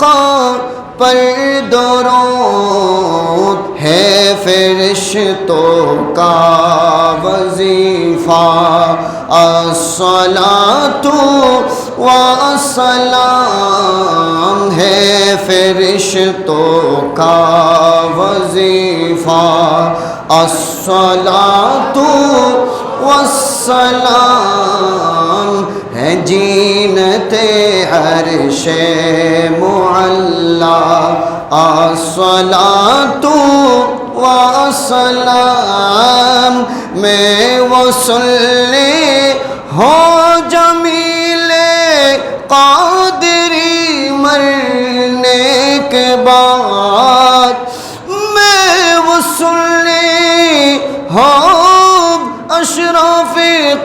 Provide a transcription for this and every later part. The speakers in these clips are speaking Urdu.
اپنے آقا پر درود ہے فرشتوں کا وظیفہ۔ الصلاة والسلام ہے فرشتوں کا وظیفہ۔ الصلاة والسلام ہے جینت عرش معلا الصلاة والسلام میں وصلی ہو جمیل قادری مرنے کے بعد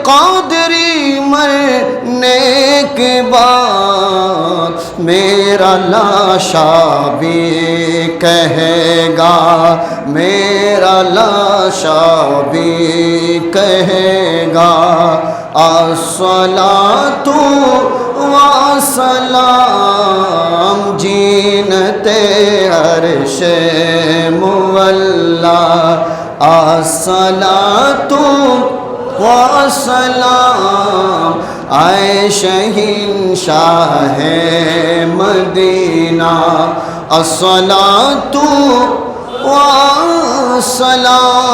قادری مرنے کے بعد میرا لاشا بھی کہے گا، میرا لاشا بھی کہے گا۔ الصلاة والسلام جینتے عرش مولا۔ الصلاة والسلام آئے شہین شاہ مدینہ الصلاة والسلام